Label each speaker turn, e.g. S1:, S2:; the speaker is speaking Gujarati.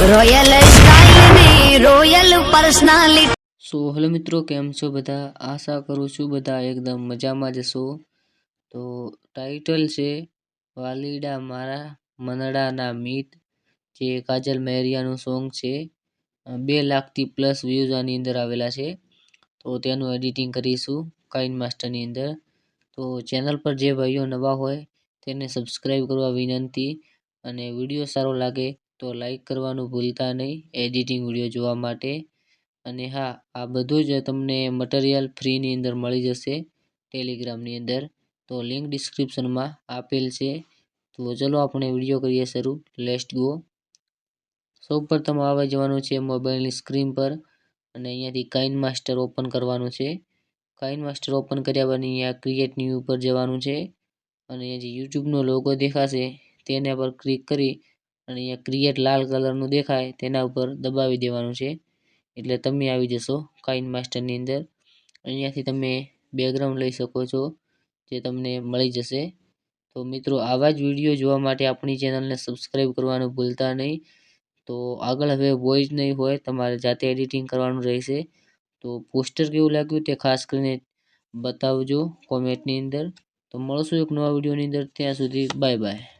S1: Royal style royal personality
S2: so, hello મિત્રો, કેમ છો બધા? આશા કરું છું બધા એકદમ મજામાં જશો તો ટાઇટલ છે, વાલીડા મારા મનડાના મીત, જે કાજલ મહેરિયાનું સોંગ છે. બે લાખથી પ્લસ વ્યૂઝ આની અંદર આવેલા છે. તો તેનું એડિટિંગ કરીશું કાઇન માસ્ટરની અંદર. તો ચેનલ પર જે ભાઈઓ નવા હોય, તેને સબસ્ક્રાઈબ કરવા વિનંતી. અને વીડિયો સારો લાગે તો લાઈક કરવાનું ભૂલતા નહીં એડિટિંગ વીડિયો જોવા માટે. અને હા, આ બધું જ તમને મટીરિયલ ફ્રીની અંદર મળી જશે ટેલિગ્રામની અંદર. તો લિંક ડિસ્ક્રિપ્શનમાં આપેલ છે. તો ચલો આપણે વીડિયો કરીએ શરૂ. લેસ્ટ ગો સૌ પ્રથમ આવે જવાનું છે મોબાઈલની સ્ક્રીન પર. અને અહીંયાથી કાઇન માસ્ટર ઓપન કરવાનું છે. કાઇન માસ્ટર ઓપન કર્યા બાદ અહીંયા ક્રિએટ ન્યૂ ઉપર જવાનું છે. અને અહીંયા જે યુટ્યુબનો લોગો દેખાશે. તેના પર ક્લિક કરી અને અહીંયા ક્રિએટ લાલ કલરનું દેખાય તેના ઉપર દબાવી દેવાનું છે. એટલે તમે આવી જશો કાઇન માસ્ટરની અંદર. અહીંયાથી તમે બેકગ્રાઉન્ડ લઈ શકો છો, જે તમને મળી જશે. તો મિત્રો, આવા જ વીડિયો જોવા માટે આપણી ચેનલને સબસ્ક્રાઈબ કરવાનું ભૂલતા નહીં. તો આગળ હવે વોઇસ નહીં હોય, તમારે જાતે એડિટિંગ કરવાનું રહેશે. તો પોસ્ટર કેવું લાગ્યું તે ખાસ કરીને બતાવજો કોમેન્ટની અંદર. તો મળશું એક નવા વિડીયોની અંદર. ત્યાં સુધી બાય બાય